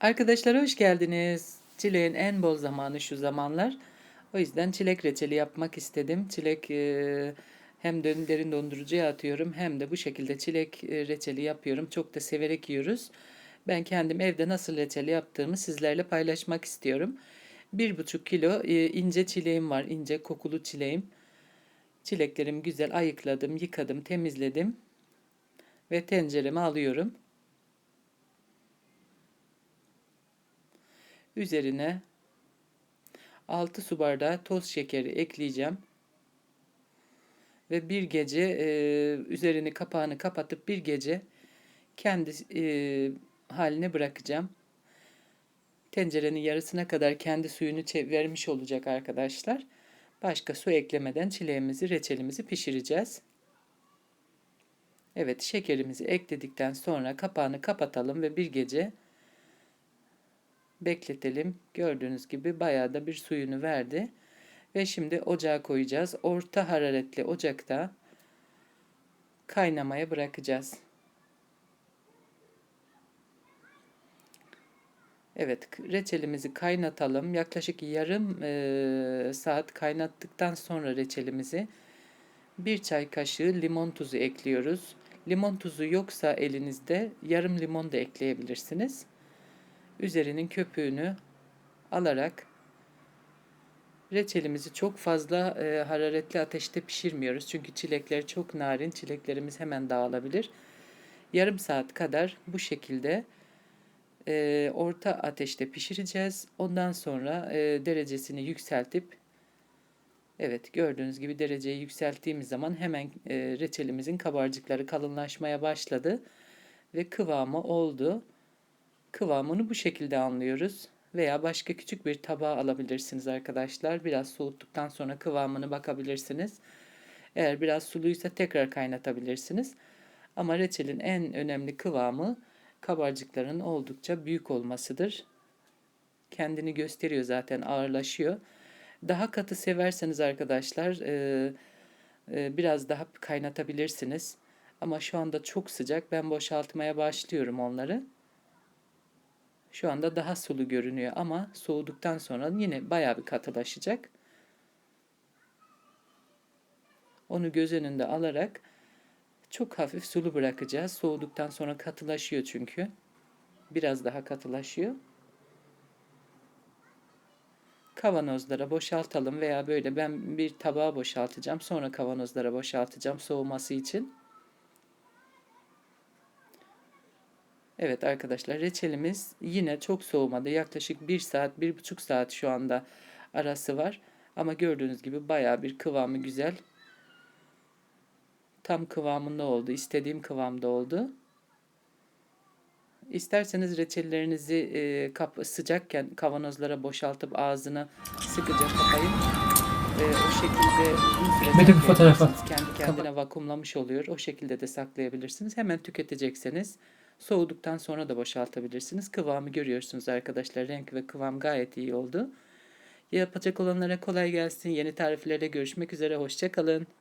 Arkadaşlar hoş geldiniz. Çileğin en bol zamanı şu zamanlar. O yüzden çilek reçeli yapmak istedim. Çilek e, hem derin dondurucuya atıyorum hem de bu şekilde çilek e, reçeli yapıyorum. Çok da severek yiyoruz. Ben kendim evde nasıl reçeli yaptığımı sizlerle paylaşmak istiyorum. Bir buçuk kilo e, ince çileğim var. ince kokulu çileğim. Çileklerimi güzel ayıkladım, yıkadım, temizledim ve tencereme alıyorum. Üzerine 6 su bardağı toz şekeri ekleyeceğim. Ve bir gece e, üzerini kapağını kapatıp bir gece kendi e, haline bırakacağım. Tencerenin yarısına kadar kendi suyunu vermiş olacak arkadaşlar. Başka su eklemeden çileğimizi, reçelimizi pişireceğiz. Evet, şekerimizi ekledikten sonra kapağını kapatalım ve bir gece bekletelim. Gördüğünüz gibi bayağı da bir suyunu verdi. Ve şimdi ocağa koyacağız. Orta hararetli ocakta kaynamaya bırakacağız. Evet, reçelimizi kaynatalım. Yaklaşık yarım e, saat kaynattıktan sonra reçelimizi bir çay kaşığı limon tuzu ekliyoruz. Limon tuzu yoksa elinizde yarım limon da ekleyebilirsiniz üzerinin köpüğünü alarak reçelimizi çok fazla e, hararetli ateşte pişirmiyoruz. Çünkü çilekler çok narin. Çileklerimiz hemen dağılabilir. Yarım saat kadar bu şekilde e, orta ateşte pişireceğiz. Ondan sonra e, derecesini yükseltip Evet gördüğünüz gibi dereceyi yükselttiğimiz zaman hemen e, reçelimizin kabarcıkları kalınlaşmaya başladı ve kıvamı oldu. Kıvamını bu şekilde anlıyoruz. Veya başka küçük bir tabağa alabilirsiniz arkadaşlar. Biraz soğuttuktan sonra kıvamını bakabilirsiniz. Eğer biraz suluysa tekrar kaynatabilirsiniz. Ama reçelin en önemli kıvamı kabarcıkların oldukça büyük olmasıdır. Kendini gösteriyor zaten ağırlaşıyor. Daha katı severseniz arkadaşlar e, e, biraz daha kaynatabilirsiniz. Ama şu anda çok sıcak. Ben boşaltmaya başlıyorum onları. Şu anda daha sulu görünüyor ama soğuduktan sonra yine bayağı bir katılaşacak. Onu göz önünde alarak çok hafif sulu bırakacağız. Soğuduktan sonra katılaşıyor çünkü. Biraz daha katılaşıyor. Kavanozlara boşaltalım veya böyle ben bir tabağa boşaltacağım. Sonra kavanozlara boşaltacağım soğuması için. Evet arkadaşlar reçelimiz yine çok soğumadı. Yaklaşık 1 saat, 1,5 saat şu anda arası var. Ama gördüğünüz gibi baya bir kıvamı güzel. Tam kıvamında oldu. istediğim kıvamda oldu. İsterseniz reçellerinizi e, kap sıcakken kavanozlara boşaltıp ağzını sıkıca kapayın. E, o şekilde uzun süre Bir de bir fotoğraf at. Kendi kendine vakumlamış oluyor. O şekilde de saklayabilirsiniz. Hemen tüketecekseniz Soğuduktan sonra da boşaltabilirsiniz. Kıvamı görüyorsunuz arkadaşlar. Renk ve kıvam gayet iyi oldu. Yapacak olanlara kolay gelsin. Yeni tariflerle görüşmek üzere. Hoşçakalın.